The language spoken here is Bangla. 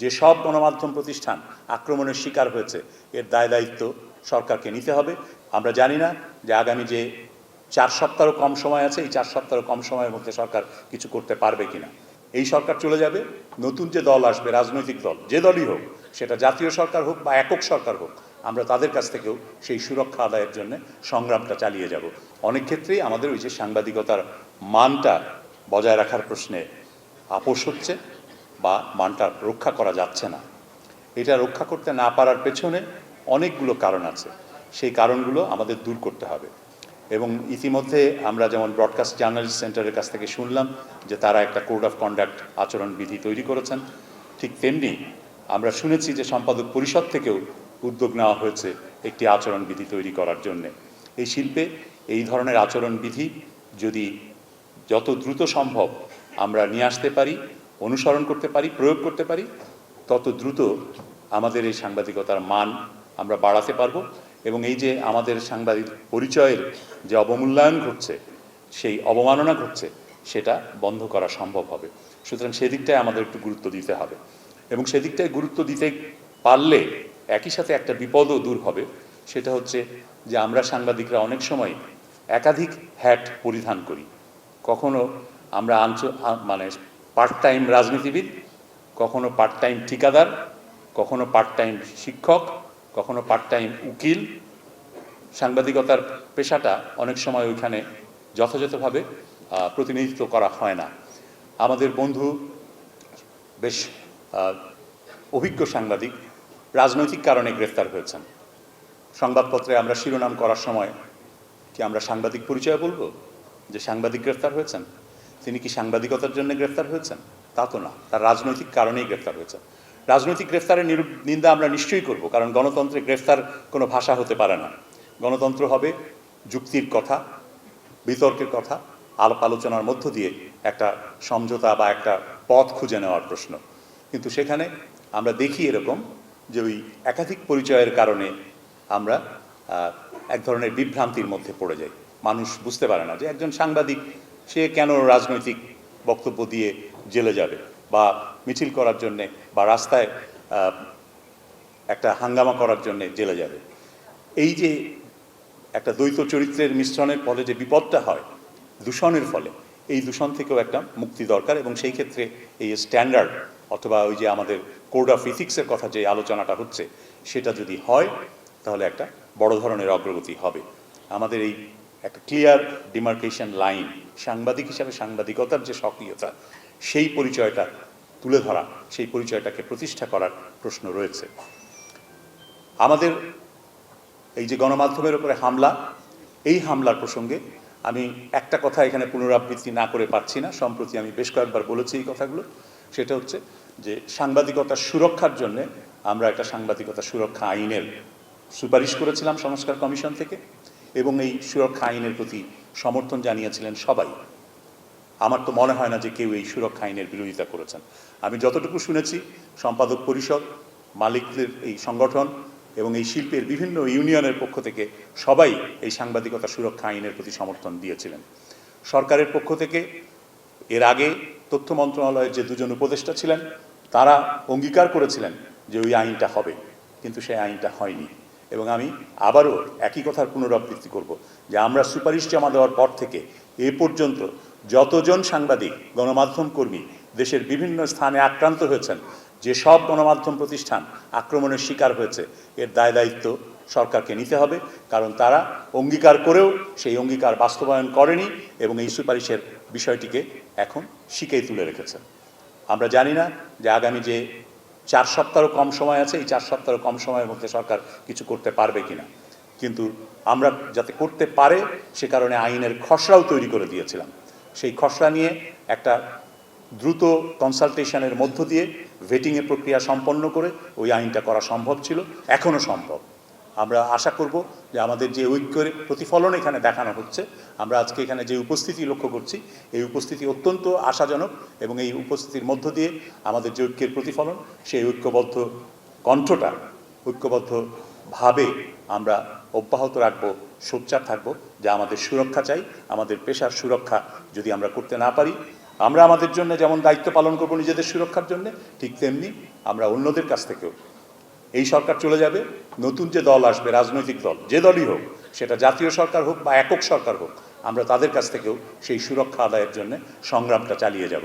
যে সব গণমাধ্যম প্রতিষ্ঠান আক্রমণের শিকার হয়েছে, এর দায় দায়িত্ব সরকারকে নিতে হবে। আমরা জানি না যে আগামী যে চার সপ্তাহ কম সময় আছে, এই চার সপ্তাহ কম সময়ের মধ্যে সরকার কিছু করতে পারবে কিনা। এই সরকার চলে যাবে, নতুন যে দল আসবে, রাজনৈতিক দল, যে দলই হোক, সেটা জাতীয় সরকার হোক বা একক সরকার হোক, আমরা তাদের কাছ থেকেও সেই সুরক্ষা আদায়ের জন্য সংগ্রামটা চালিয়ে যাব। অনেক ক্ষেত্রেই আমাদের ওই যে সাংবাদিকতার মানটা বজায় রাখার প্রশ্নে আপোষ হচ্ছে। বা মানটা রক্ষা করা যাচ্ছে না। এটা রক্ষা করতে না পারার পেছনে অনেকগুলো কারণ আছে। সেই কারণগুলো আমাদের দূর করতে হবে। এবং ইতিমধ্যে আমরা যেমন ব্রডকাস্ট জার্নালিস্ট সেন্টারের কাছ থেকে শুনলাম যে তারা একটা কোড অফ কন্ডাক্ট আচরণ বিধি তৈরি করেছেন। ঠিক তেমনি আমরা শুনেছি যে সম্পাদক পরিষদ থেকেও উদ্যোগ নেওয়া হয়েছে একটি আচরণ বিধি তৈরি করার জন্যে। এই শিল্পে এই ধরনের আচরণ বিধি যদি যত দ্রুত সম্ভব আমরা নিয়ে আসতে পারি অনুসরণ করতে পারি, প্রয়োগ করতে পারি, তত দ্রুত আমাদের এই সাংবাদিকতার মান আমরা বাড়াতে পারব এবং এই যে আমাদের সাংবাদিক পরিচয়ের যে অবমূল্যায়ন ঘটছে, সেই অবমাননা ঘটছে, সেটা বন্ধ করা সম্ভব হবে। সুতরাং সেদিকটায় আমাদের একটু গুরুত্ব দিতে হবে এবং সেদিকটায় গুরুত্ব দিতে পারলে একই সাথে একটা বিপদও দূর হবে। সেটা হচ্ছে যে আমরা সাংবাদিকরা অনেক সময় একাধিক হ্যাট পরিধান করি। কখনো আমরা আঞ্চ মানে পার্ট টাইম রাজনীতিবিদ, কখনো পার্ট টাইম ঠিকাদার, কখনো পার্ট টাইম শিক্ষক, কখনো পার্ট টাইম উকিল। সাংবাদিকতার পেশাটা অনেক সময় ওইখানে যথাযথভাবে প্রতিনিধিত্ব করা হয় না। আমাদের বন্ধু বেশ অভিজ্ঞ সাংবাদিক, রাজনৈতিক কারণে গ্রেফতার হয়েছেন। সংবাদপত্রে আমরা শিরোনাম করার সময় কি আমরা সাংবাদিক পরিচয় বলব? যে সাংবাদিক গ্রেফতার হয়েছেন? তিনি কি সাংবাদিকতার জন্য গ্রেফতার হয়েছেন? তা তো না, তার রাজনৈতিক কারণেই গ্রেফতার হয়েছেন। রাজনৈতিক গ্রেফতারের নিন্দা আমরা নিশ্চয়ই করব, কারণ গণতন্ত্রে গ্রেফতার কোনো ভাষা হতে পারে না। গণতন্ত্র হবে যুক্তির কথা, বিতর্কের কথা, আলাপ আলোচনার মধ্য দিয়ে একটা সমঝোতা বা একটা পথ খুঁজে নেওয়ার প্রশ্ন। কিন্তু সেখানে আমরা দেখি এরকম যে ওই একাধিক পরিচয়ের কারণে আমরা এক ধরনের বিভ্রান্তির মধ্যে পড়ে যাই। মানুষ বুঝতে পারে না যে একজন সাংবাদিক সে কেন রাজনৈতিক বক্তব্য দিয়ে জেলে যাবে বা মিছিল করার জন্যে বা রাস্তায় একটা হাঙ্গামা করার জন্য জেলে যাবে? এই যে একটা দ্বৈত চরিত্রের মিশ্রণের ফলে যে বিপদটা হয়, দূষণের ফলে, এই দূষণ থেকেও একটা মুক্তি দরকার এবং সেই ক্ষেত্রে এই স্ট্যান্ডার্ড অথবা ওই যে আমাদের কোড অফ ইথিক্সের কথা যে আলোচনাটা হচ্ছে, সেটা যদি হয়, তাহলে একটা বড় ধরনের অগ্রগতি হবে। আমাদের এই একটা ক্লিয়ার ডিমার্কেশন লাইন সাংবাদিক হিসাবে সাংবাদিকতার যে সক্রিয়তা, সেই পরিচয়টা তুলে ধরা, সেই পরিচয়টাকে প্রতিষ্ঠা করার প্রশ্ন রয়েছে। আমাদের এই যে গণমাধ্যমের উপরে হামলা, এই হামলার প্রসঙ্গে আমি একটা কথা এখানে পুনরাবৃত্তি না করে পাচ্ছি না, সম্প্রতি আমি বেশ কয়েকবার বলেছি এই কথাগুলো। সেটা হচ্ছে যে সাংবাদিকতার সুরক্ষার জন্য আমরা একটা সাংবাদিকতা সুরক্ষা আইনের সুপারিশ করেছিলাম সংস্কার কমিশন থেকে। এবং এই সুরক্ষা আইনের প্রতি সমর্থন জানিয়েছিলেন সবাই। আমার তো মনে হয় না যে কেউ এই সুরক্ষা আইনের বিরোধিতা করেছেন। আমি যতটুকু শুনেছি, সম্পাদক পরিষদ, মালিকদের এই সংগঠন এবং এই শিল্পের বিভিন্ন ইউনিয়নের পক্ষ থেকে সবাই এই সাংবাদিকতা সুরক্ষা আইনের প্রতি সমর্থন দিয়েছিলেন। সরকারের পক্ষ থেকে এর আগে তথ্য মন্ত্রণালয়ের যে দুজন উপদেষ্টা ছিলেন, তারা অঙ্গীকার করেছিলেন যে ওই আইনটা হবে, কিন্তু সেই আইনটা হয়নি। এবং আমি আবারও একই কথার পুনরাবৃত্তি করব যে আমরা সুপারিশ জমা দেওয়ার পর থেকে এ পর্যন্ত যতজন সাংবাদিক, গণমাধ্যম কর্মী দেশের বিভিন্ন স্থানে আক্রান্ত হয়েছেন, যে সব গণমাধ্যম প্রতিষ্ঠান আক্রমণের শিকার হয়েছে, এর দায় দায়িত্ব সরকারকে নিতে হবে, কারণ তারা অঙ্গীকার করেও সেই অঙ্গীকার বাস্তবায়ন করেনি এবং এই সুপারিশের বিষয়টিকে এখন শিকেই তুলে রেখেছে। আমরা জানি না যে আগামী যে চার সপ্তাহ কম সময় আছে, এই চার সপ্তাহ কম সময়ের মধ্যে সরকার কিছু করতে পারবে কিনা। কিন্তু আমরা যাতে করতে পারে, সে কারণে আইনের খসড়াও তৈরি করে দিয়েছিলাম। সেই খসড়া নিয়ে একটা দ্রুত কনসালটেশনের মধ্য দিয়ে ভেটিংয়ের প্রক্রিয়া সম্পন্ন করে ওই আইনটা করা সম্ভব ছিল এখনও সম্ভব। আমরা আশা করব যে আমাদের যে ঐক্যের প্রতিফলন এখানে দেখানো হচ্ছে, আমরা আজকে এখানে যে উপস্থিতি লক্ষ্য করছি, এই উপস্থিতি অত্যন্ত আশাজনক এবং এই উপস্থিতির মধ্য দিয়ে আমাদের যে ঐক্যের প্রতিফলন, সেই ঐক্যবদ্ধ কণ্ঠটা ঐক্যবদ্ধভাবে আমরা অব্যাহত রাখব, সোচ্চার থাকব যে আমাদের সুরক্ষা চাই, আমাদের পেশার সুরক্ষা যদি আমরা করতে না পারি, আমরা আমাদের জন্য যেমন দায়িত্ব পালন করব নিজেদের সুরক্ষার জন্য, ঠিক তেমনি আমরা অন্যদের কাছ থেকেও এই সরকার চলে যাবে, নতুন যে দল আসবে, রাজনৈতিক দল, যে দলই হোক, সেটা জাতীয় সরকার হোক বা একক সরকার হোক, আমরা তাদের কাছ থেকেও সেই সুরক্ষা আদায়ের জন্য সংগ্রামটা চালিয়ে যাব।